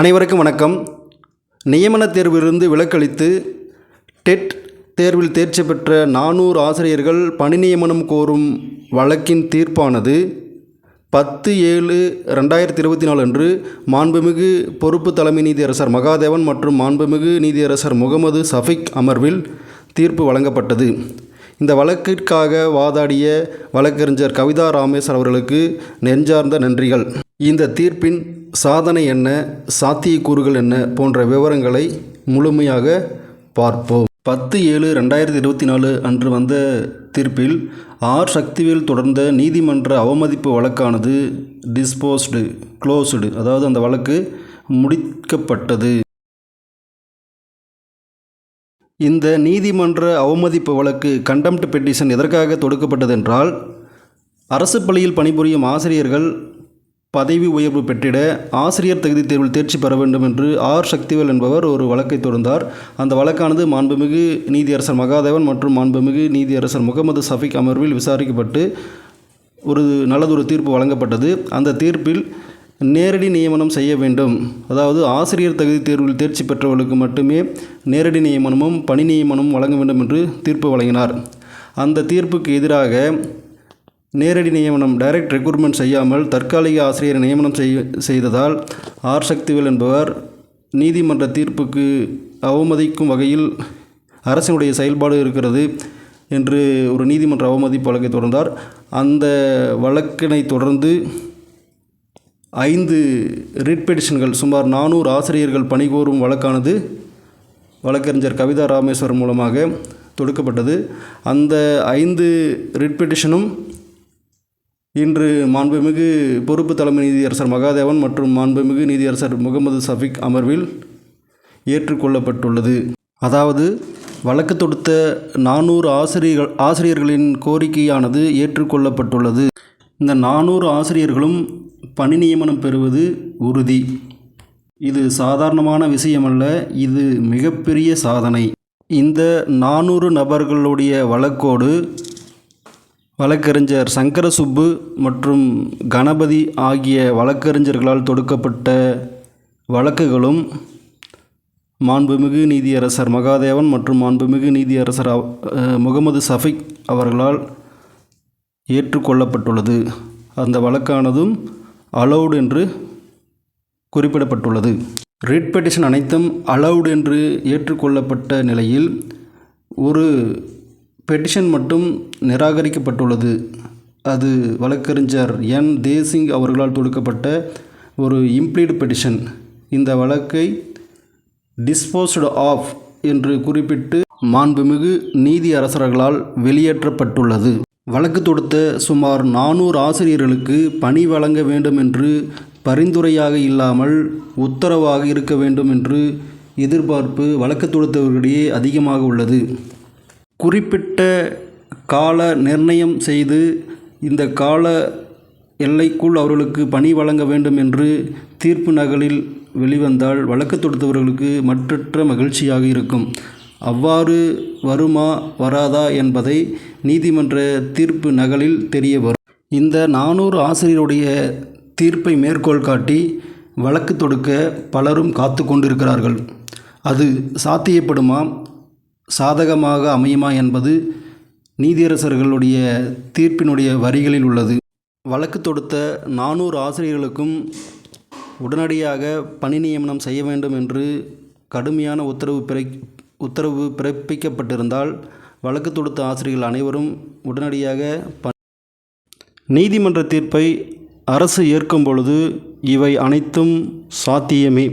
அனைவருக்கும் வணக்கம். நியமன தேர்விலிருந்து விலக்களித்து டெட் தேர்வில் தேர்ச்சி பெற்ற நானூறு ஆசிரியர்கள் பணி நியமனம் கோரும் வழக்கின் தீர்ப்பானது பத்து ஏழு ரெண்டாயிரத்தி இருபத்தி நாலு அன்று மாண்புமிகு பொறுப்பு தலைமை நீதியரசர் மகாதேவன் மற்றும் மாண்புமிகு நீதியரசர் முகமது சஃபிக் அமர்வில் தீர்ப்பு வழங்கப்பட்டது. இந்த வழக்கிற்காக வாதாடிய வழக்கறிஞர் கவிதா ராமேஸ்வர் அவர்களுக்கு நெஞ்சார்ந்த நன்றிகள். இந்த தீர்ப்பின் சாதனை என்ன சாத்தியக்கூறுகள் என்ன போன்ற விவரங்களை முழுமையாக பார்ப்போம். பத்து ஏழு ரெண்டாயிரத்தி இருபத்தி நாலு அன்று வந்த தீர்ப்பில் ஆர் சக்திவேல் தொடர்ந்த நீதிமன்ற அவமதிப்பு வழக்கானது டிஸ்போஸ்டு க்ளோஸ்டு அதாவது அந்த வழக்கு முடிக்கப்பட்டது. இந்த நீதிமன்ற அவமதிப்பு வழக்கு கண்டம்ட் பெட்டிஷன் எதற்காக தொடுக்கப்பட்டதென்றால் அரசு பள்ளியில் பணிபுரியும் ஆசிரியர்கள் பதவி உயர்வு பெற்றிட ஆசிரியர் தகுதி தேர்வில் தேர்ச்சி பெற வேண்டும் என்று ஆர். சக்திவேல் என்பவர் ஒரு வழக்கை தொடர்ந்தார். அந்த வழக்கானது மாண்புமிகு நீதியரசர் மகாதேவன் மற்றும் மாண்புமிகு நீதியரசர் முகமது சஃபிக் அமர்வில் விசாரிக்கப்பட்டு ஒரு நல்லதொரு தீர்ப்பு வழங்கப்பட்டது. அந்த தீர்ப்பில் நேரடி நியமனம் செய்ய வேண்டும். அதாவது ஆசிரியர் தகுதி தேர்வில் தேர்ச்சி பெற்றவர்களுக்கு மட்டுமே நேரடி நியமனமும் பணி நியமனமும் வழங்க வேண்டும் என்று தீர்ப்பு வழங்கினார். அந்த தீர்ப்புக்கு எதிராக நேரடி நியமனம் டைரக்ட் ரெக்ரூட்மெண்ட் செய்யாமல் தற்காலிக ஆசிரியர் நியமனம் செய் செய்ததால் ஆர் சக்திவேல் என்பவர் நீதிமன்ற தீர்ப்புக்கு அவமதிக்கும் வகையில் அரசினுடைய செயல்பாடு இருக்கிறது என்று ஒரு நீதிமன்ற அவமதிப்பு வழக்கை தொடர்ந்தார். அந்த வழக்கினை தொடர்ந்து ஐந்து ரிட்பெடிஷன்கள் சுமார் நானூறு ஆசிரியர்கள் பணிகோரும் வழக்கானது வழக்கறிஞர் கவிதா ராமேஸ்வரன் மூலமாக தொடுக்கப்பட்டது. அந்த ஐந்து ரிட்பெடிஷனும் இன்று மாண்புமிகு பொறுப்பு தலைமை நீதியரசர் மகாதேவன் மற்றும் மாண்புமிகு நீதியரசர் முகமது சஃபிக் அமர்வில் ஏற்றுக்கொள்ளப்பட்டுள்ளது. அதாவது வழக்கு தொடுத்த நானூறு ஆசிரியர்கள் ஆசிரியர்களின் கோரிக்கையானது ஏற்றுக்கொள்ளப்பட்டுள்ளது. இந்த நானூறு ஆசிரியர்களும் பணி நியமனம் பெறுவது உறுதி. இது சாதாரணமான விஷயமல்ல இது மிகப்பெரிய சாதனை. இந்த நானூறு நபர்களுடைய வழக்கோடு வழக்கறிஞர் சங்கரசுப்பு மற்றும் கணபதி ஆகிய வழக்கறிஞர்களால் தொடுக்கப்பட்ட வழக்குகளும் மாண்புமிகு நீதியரசர் மகாதேவன் மற்றும் மாண்புமிகு நீதியரசர் அவ- முகமது சஃபிக் அவர்களால் ஏற்றுக்கொள்ளப்பட்டுள்ளது. அந்த வழக்கானதும் அலௌடு என்று குறிப்பிடப்பட்டுள்ளது. ரிட் பெட்டிஷன் அனைத்தும் அலௌடு என்று ஏற்றுக்கொள்ளப்பட்ட நிலையில் ஒரு பெட்டிஷன் மட்டும் நிராகரிக்கப்பட்டுள்ளது. அது வழக்கறிஞர் என். தேசிங் அவர்களால் தொடுக்கப்பட்ட ஒரு இம்ப்ளீடு பெட்டிஷன் இந்த வழக்கை டிஸ்போஸ்டு ஆஃப் என்று குறிப்பிட்டு மாண்புமிகு நீதி அரசர்களால் வெளியேற்றப்பட்டுள்ளது. வழக்கு தொடுத்த சுமார் நானூறு ஆசிரியர்களுக்கு பணி வழங்க வேண்டும் என்று பரிந்துரையாக இல்லாமல் உத்தரவாக இருக்க வேண்டும் என்று எதிர்பார்ப்பு வழக்கு தொடுத்தவர்களிடையே அதிகமாக உள்ளது. குறிப்பிட்ட கால நிர்ணயம் செய்து இந்த கால எல்லைக்குள் அவர்களுக்கு பணி வழங்க வேண்டும் என்று தீர்ப்பு நகலில் வெளிவந்தால் வழக்கு தொடுத்தவர்களுக்கு மற்றற்ற மகிழ்ச்சியாக இருக்கும். அவ்வாறு வருமா வராதா என்பதை நீதிமன்ற தீர்ப்பு நகலில் தெரிய வரும். இந்த நானூறு ஆசிரியருடைய தீர்ப்பை மேற்கோள் காட்டி வழக்கு தொடுக்க பலரும் காத்து கொண்டிருக்கிறார்கள். அது சாத்தியப்படுமா? சாதகமாக அமையுமா என்பது நீதியரசர்களுடைய தீர்ப்பினுடைய வரிகளில் உள்ளது. வழக்கு தொடுத்த நானூறு ஆசிரியர்களுக்கும் உடனடியாக பணி நியமனம் செய்ய வேண்டும் என்று கடுமையான உத்தரவு பிறை உத்தரவு பிறப்பிக்கப்பட்டிருந்தால் வழக்கு தொடுத்த ஆசிரியர்கள் அனைவரும் உடனடியாக ப நீதிமன்ற தீர்ப்பை அரசு ஏற்கும் பொழுது இவை அனைத்தும் சாத்தியமே.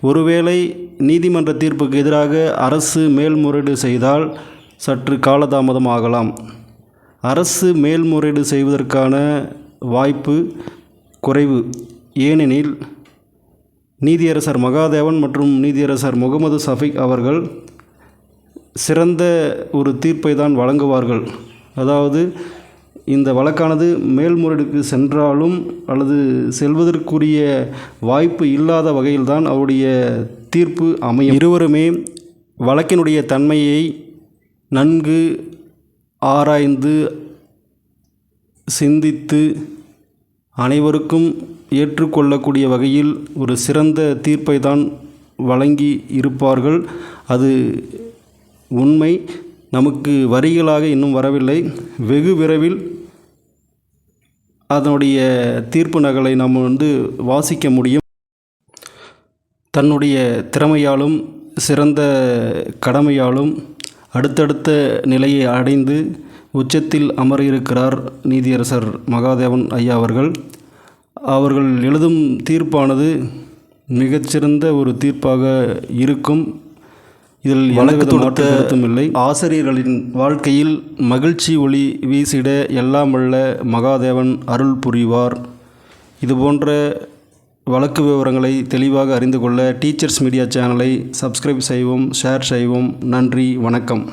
ஒருவேளை நீதிமன்ற தீர்ப்புக்கு எதிராக அரசு மேல்முறையீடு செய்தால் சற்று காலதாமதம் ஆகலாம். அரசு மேல்முறையீடு செய்வதற்கான வாய்ப்பு குறைவு. ஏனெனில் நீதியரசர் மகாதேவன் மற்றும் நீதியரசர் முகமது சஃபிக் அவர்கள் சிறந்த ஒரு தீர்ப்பை தான் வழங்குவார்கள். அதாவது இந்த வழக்கானது மேல்முறையீடுக்கு சென்றாலும் அல்லது செல்வதற்குரிய வாய்ப்பு இல்லாத வகையில்தான் அவருடைய தீர்ப்பு அமையும். இருவருமே வழக்கினுடைய தன்மையை நன்கு ஆராய்ந்து சிந்தித்து அனைவருக்கும் ஏற்றுக்கொள்ளக்கூடிய வகையில் ஒரு சிறந்த தீர்ப்பை தான் வழங்கி இருப்பார்கள். அது உண்மை. நமக்கு வரிகளாக இன்னும் வரவில்லை. வெகு விரைவில் அதனுடைய தீர்ப்பு நகலை நாம் வந்து வாசிக்க முடியும். தன்னுடைய திறமையாலும் சிறந்த கடமையாலும் அடுத்தடுத்த நிலையை அடைந்து உச்சத்தில் அமர இருக்கிறார் நீதியரசர் மகாதேவன் ஐயா அவர்கள். அவர்கள் எழுதும் தீர்ப்பானது மிகச்சிறந்த ஒரு தீர்ப்பாக இருக்கும். இதில் எந்தவித மாற்று கருத்தும் இல்லை ஆசிரியர்களின் வாழ்க்கையில் மகிழ்ச்சி ஒளி வீசிட எல்லாம் வல்ல மகாதேவன் அருள் புரிவார். இதுபோன்ற வழக்கு விவரங்களை தெளிவாக அறிந்து கொள்ள டீச்சர்ஸ் மீடியா சேனலை சப்ஸ்கிரைப் செய்வோம் ஷேர் செய்வோம் நன்றி வணக்கம்.